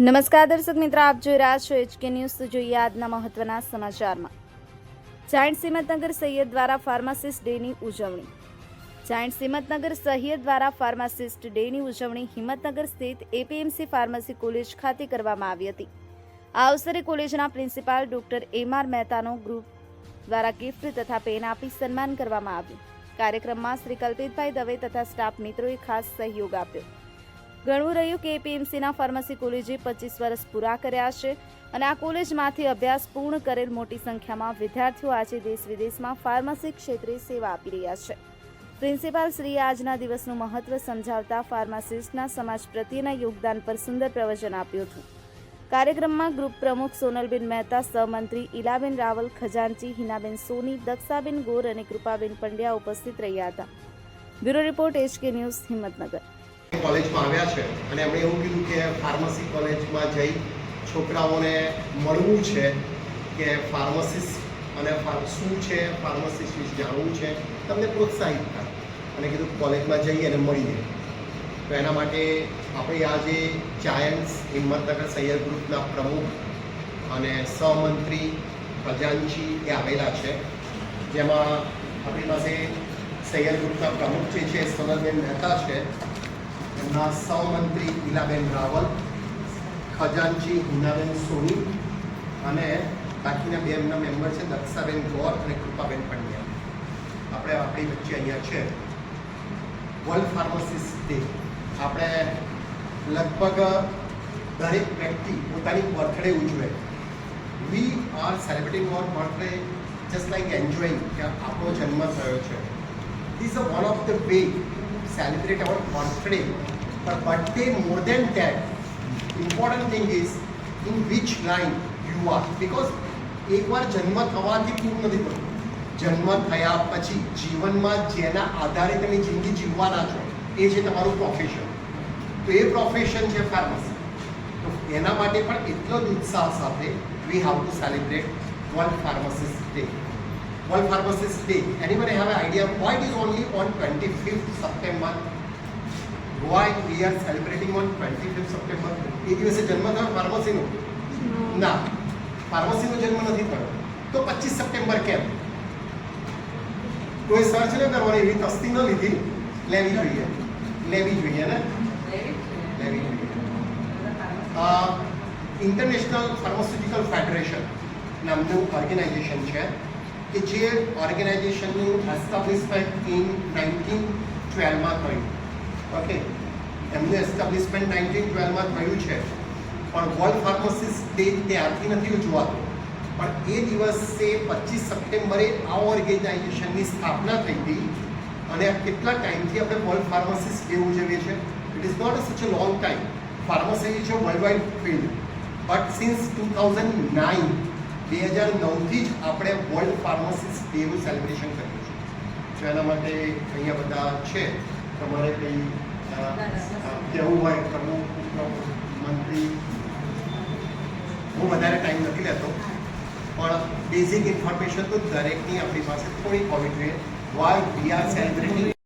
નમસ્કાર દર્શક મિત્રો, આપ જોઈ રહ્યા છો એચકે ન્યૂઝ. જોઈએ આજના મહત્વના સમાચારમાં. જાયન્ટ સિમતનગર સૈયદ દ્વારા ફાર્માસિસ્ટ ડેની ઉજવણી. જાયન્ટ સિમતનગર સૈયદ દ્વારા ફાર્માસિસ્ટ ડેની ઉજવણી હિંમતનગર સ્થિત એપીએમસી ફાર્મસી કોલેજ ખાતે કરવામાં આવી હતી. આ અવસરે કોલેજના પ્રિન્સિપાલ ડોક્ટર એમ આર મહેતાનો ગ્રુપ દ્વારા ગિફ્ટ તથા પેન આપી સન્માન કરવામાં આવ્યું. કાર્યક્રમમાં શ્રી કલ્પિતભાઈ દવે તથા સ્ટાફ મિત્રોએ ખાસ સહયોગ આપ્યો. ગણવું રહ્યું કે એપીએમસીના ફાર્મસી કોલેજે પચીસ વર્ષ પૂરા કર્યા છે અને આ કોલેજમાંથી અભ્યાસ પૂર્ણ કરેલ મોટી સંખ્યામાં વિદ્યાર્થીઓ આજે દેશ વિદેશમાં ફાર્મસી ક્ષેત્રે સેવા આપી રહ્યા છે. પ્રિન્સિપાલ શ્રીએ આજના દિવસનું મહત્વ સમજાવતા ફાર્માસિસ્ટના સમાજ પ્રત્યેના યોગદાન પર સુંદર પ્રવચન આપ્યું હતું. કાર્યક્રમમાં ગ્રુપ પ્રમુખ સોનલબેન મહેતા, સહમંત્રી ઇલાબેન રાવલ, ખજાનચી હિનાબેન સોની, દક્ષાબેન ગોર અને કૃપાબેન પંડ્યા ઉપસ્થિત રહ્યા હતા. Bureau report HK news Himmatnagar. કોલેજમાં આવ્યા છે અને એમણે એવું કીધું કે ફાર્મસી કોલેજમાં જઈ છોકરાઓને મળવું છે કે ફાર્મસિસ્ટ અને શું છે ફાર્મસિસ્ટ વિશે જાણવું છે, તમને પ્રોત્સાહિત થાય. અને કીધું કોલેજમાં જઈએ અને મળીએ. તો એના માટે આપણે આજે જાયન્ટ્સ હિંમતનગર સૈયદ ગ્રુપના પ્રમુખ અને સહમંત્રી ખજાનચી એ આવેલા છે. જેમાં આપણી પાસે સૈયદ ગ્રુપના પ્રમુખ જે છે, સોનલબેન મહેતા છે. એમના સહમંત્રી ઇલાબેન રાવલ ખજાનચી હિનાબેન સોની અને બાકીના બે એમના મેમ્બર છે દક્ષાબેન ગોર અને કૃપાબેન પંડ્યા આપણે આપણી વચ્ચે અહીંયા છે વર્લ્ડ ફાર્માસિસ્ટ ડે આપણે લગભગ દરેક વ્યક્તિ પોતાની બર્થડે ઉજવે we are celebrating our birthday just like enjoying કે આપણો જન્મ થયો છે This a one of the way celebrate our birthday. But birthday more than that, important thing is in which line you are. Because એકવાર જન્મ થવાથી પૂર્ણ નથી થતું જન્મ થયા પછી જીવનમાં જેના આધારે તમે જિંદગી જીવવાના છો એ છે તમારું પ્રોફેશન તો એ પ્રોફેશન છે ફાર્મસી તો એના માટે પણ એટલો જ ઉત્સાહ સાથે we have to celebrate world pharmacist day World Pharmacist Day. Anybody have an idea? Why it is only on 25th September? Why we are celebrating on 25th September? એ દિવસે જન્મ થયો ફાર્મસીનો? ના. ફાર્મસીનો જન્મ નથી થયો. તો 25 સપ્ટેમ્બર કેમ? કોઈ સર્ચ ન કરવાની એવી તસ્તી ન લીધી. લેવી જોઈએ. લેવી જોઈએ ને? લેવી જોઈએ. ઇન્ટરનેશનલ ફાર્માસ્યુટિકલ ફેડરેશન નામનું ઓર્ગેનાઇઝેશન છે. કે જે ઓર્ગેનાઇઝેશનનું એસ્ટાબ્લિશમેન્ટ ઇન નાઇન્ટીન ટ્વેલ્વમાં થયું. ઓકે એમનું એસ્ટાબ્લિશમેન્ટ નાઇન્ટીન ટ્વેલ્વમાં થયું છે. પણ વર્લ્ડ ફાર્મસિસ્ટ ડે ત્યારથી નથી ઉજવાતો. પણ એ દિવસે પચીસ સપ્ટેમ્બરે આ ઓર્ગેનાઇઝેશનની સ્થાપના થઈ હતી અને કેટલા ટાઈમથી આપણે વર્લ્ડ ફાર્મસિસ ડે ઉજવીએ છીએ? It is not such a long time pharmacy છે world wide field but since two thousand nine બે હજાર નવથી જ આપણે વર્લ્ડ ફાર્માસિસ્ટ ડેનું સેલિબ્રેશન કર્યું છે. એના માટે અહીંયા બધા છે. તમારે કંઈ કહેવું હોય ઉપપ્રમુખ મંત્રી. હું વધારે ટાઈમ નથી લેતો. પણ બેઝિક ઇન્ફોર્મેશન તો દરેકની આપણી પાસે થોડી હોવી જોઈએ. Why we are celebrating